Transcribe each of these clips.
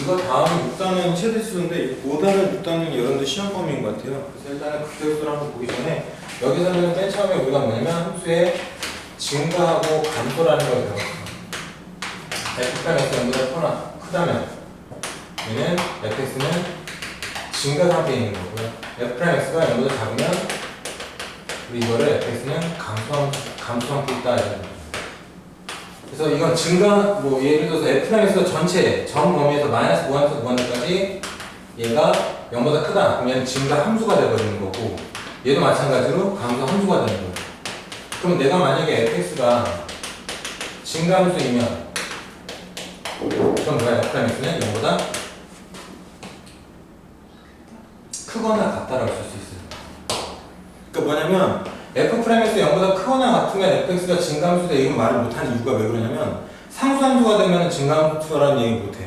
이거 다음은 6단원 최대수인데 5단원, 6단원 여러분들 시험 범위인 것 같아요. 그래서 일단은 극대수를 한번 보기 전에 여기서는 맨 처음에 우리가 뭐냐면 함수의 증가하고 감소라는 걸 배웠어. fx가 영보다 크나 크다면 얘는 fx는 증가 상태에 있는 거고요. fx가 영보다 작으면 우리 이거를 fx는 감소한 게 있다 이런 거예요. 그래서 이건 증가 뭐 예를 들어서 fx가 전체 전 범위에서 마이너스 무한에서 무한대까지 얘가 0보다 크다 그러면 증가 함수가 되버리는 거고 얘도 마찬가지로 감소 함수가 되는 거예요. 그럼 내가 만약에 fx가 증가 함수이면 그럼 뭐야 fx는 0보다 크거나 같다라고 쓸 수 있어요. 그러니까 뭐냐면 f 프라임에서 0보다 크거나 같으면 fx가 증가함수다 이건 말을 못하는 이유가 왜 그러냐면 상수함수가 되면 증가함수라는 얘기 못해.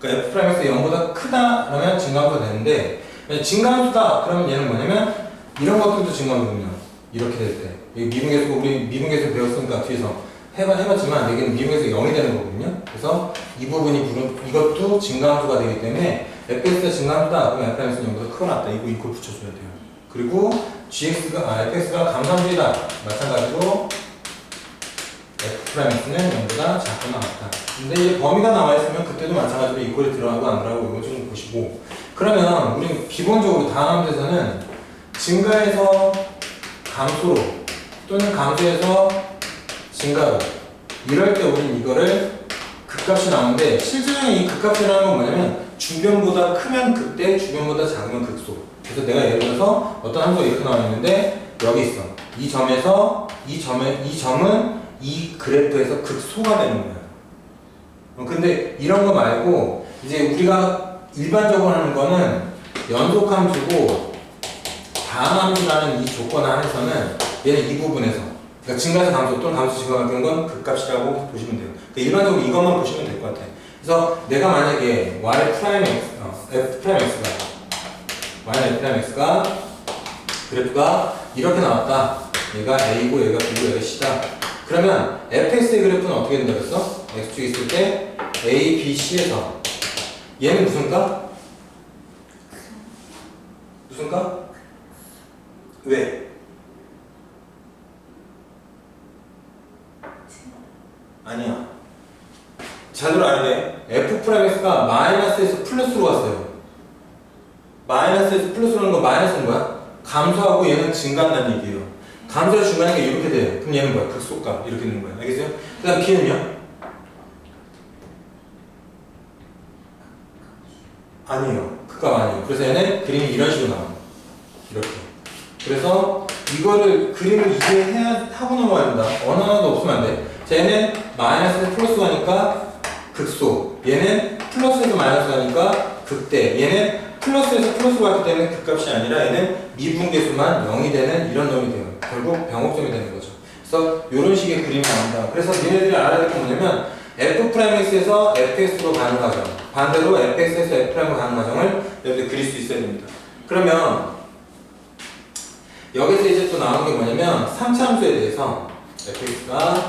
그러니까 f 프라임에서 0보다 크다 그러면 증가함수가 되는데 증가함수다 그러면 얘는 뭐냐면 이런 것들도 증가함수거든요. 이렇게 될 때. 이 미분계수 우리 미분계수 배웠으니까 뒤에서 해봐 해봤지만 여기는 미분계수 0이 되는 거거든요. 그래서 이 부분이 부른 이것도 증가함수가 되기 때문에 fx가 증가함수다 그러면 f 프라임에서 0보다 크거나 같다 이거 이걸 붙여줘야 돼요. 그리고 gx가 아 fx가 감산주의다. 마찬가지로 f 프라임x는 0보다 작거나 같다. 근데 이제 범위가 나와 있으면 그때도 마찬가지로 이퀄이 들어가고 안 들어가고 이거 좀 보시고. 그러면 우리 기본적으로 다음 함수에서는 증가에서 감소로 또는 감소에서 증가로. 이럴 때 우리는 이거를 극값이 나오는데 실제로는 이 극값이라는 건 뭐냐면 주변보다 크면 극대 주변보다 작으면 극소 그래서 내가 예를 들어서 어떤 함수가 이렇게 나와 있는데 여기 있어. 이 점에서 이 점에 이 점은 이 그래프에서 극소가 되는 거야. 어, 근데 이런 거 말고 이제 우리가 일반적으로 하는 거는 연속함수고 다함함수라는 이 조건 안에서는 얘는 이 부분에서 그러니까 증가해서 감소 또는 감소 증가가 되는 건 극값이라고 보시면 돼요. 그러니까 일반적으로 이것만 보시면 될 것 같아요. 그래서 내가 만약에 y 프라임 x, 어, f 프라임 x가 y f 프라임 x가 그래프가 이렇게 나왔다. 얘가 a고 얘가 b고 얘가 c다. 그러면 fx의 그래프는 어떻게 된다 그랬어? x축이 있을 때 a, b, c에서 얘는 무슨 가? 무슨 가? 왜? 아니야. 잘 들어야 돼. f 프라임 x가 마이너스에서 플러스로 왔어요. 마이너스에서 플러스로 하는 건 마이너스는 뭐야? 감소하고 얘는 증가한다는 얘기예요. 증가하는 게 이렇게 돼요. 그럼 얘는 뭐야? 극소값 이렇게 되는 거야. 알겠어요? 그 다음 b는요? 아니에요. 극값 아니에요. 그래서 얘는 그림이 이런 식으로 나와요. 이렇게. 그래서 이거를 그림을 이해해야 하고 넘어가야 된다. 어느 하나도 없으면 안 돼. 자, 얘는 마이너스에서 플러스 가니까 극소. 얘는 플러스에서 마이너스 가니까 극대. 얘는 플러스에서 플러스로 갔기 때문에 극값이 아니라 얘는 미분계수만 0이 되는 이런 놈이 돼요. 결국 병목점이 되는 거죠. 그래서 이런 식의 그림이 나온다. 그래서 니네들이 알아야 될 게 뭐냐면 f 프라임x에서 fx로 가는 과정, 반대로 fx에서 f 프라임으로 가는 과정을 여러분들 그릴 수 있어야 됩니다. 그러면 여기서 이제 또 나오는 게 뭐냐면 3차 함수에 대해서 fx가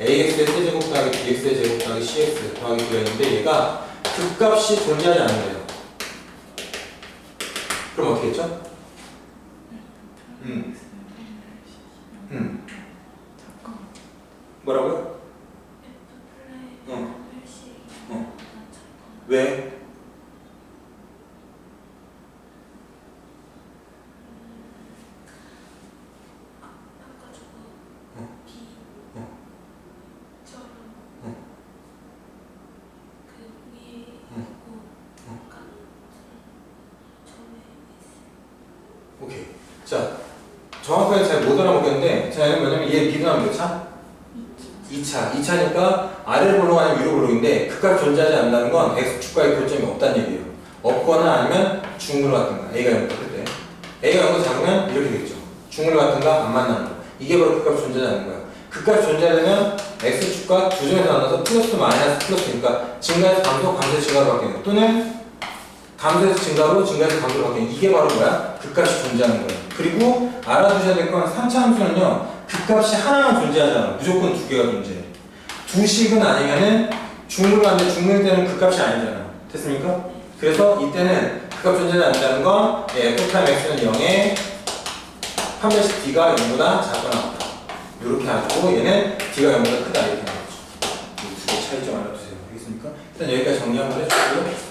ax의 세제곱 더하기 bx의 제곱 더하기 cx 더하기 되어 있는데 얘가 극값이 존재하지 않는 거예요. 그럼 어떻게 했죠? 음. 음. 뭐라고요? 어. 어. 왜? 오케이. 자, 정확하게 잘 못 알아보겠는데, 자, 뭐냐면 얘 비교하면 몇 차? 2차. 2차니까 아래로 볼록 아니면 위로 볼록인데 극값 존재하지 않는다는 건 x축과의 교점이 없다는 얘기예요. 없거나 아니면 중물 같은가. a가 0보 때. a가 0보다 작으면 이렇게 되겠죠. 중물 같은가 안 만나는 거. 이게 바로 극값 존재하지 않는 거야. 극값 존재하려면 x축과 두 점에서 나눠서 플러스 마이너스 플러스니까 증가해서 감소, 감소해서 증가로 바뀌는 거. 또는 감소해서 증가로, 증가해서 감소로 바뀌는 이게 바로 뭐야? 극값이 존재하는 거예요. 그리고 알아두셔야 될 건 3차 함수는요. 극값이 하나만 존재하지 않아. 무조건 두 개가 존재해. 두 식은 아니면은 중물인데 중물일 때는 그 값이 아니잖아. 됐습니까? 그래서 이때는 그값 존재하지 않는다는 건 예, f 프라임 x는 0에 판매식 d가 0보다 작거나 같다. 이렇게 하고 얘는 d가 0보다 크다 이렇게 하는 거죠. 이두개 차이점 알아두세요. 알겠습니까? 일단 여기까지 정리 한번 해주고요.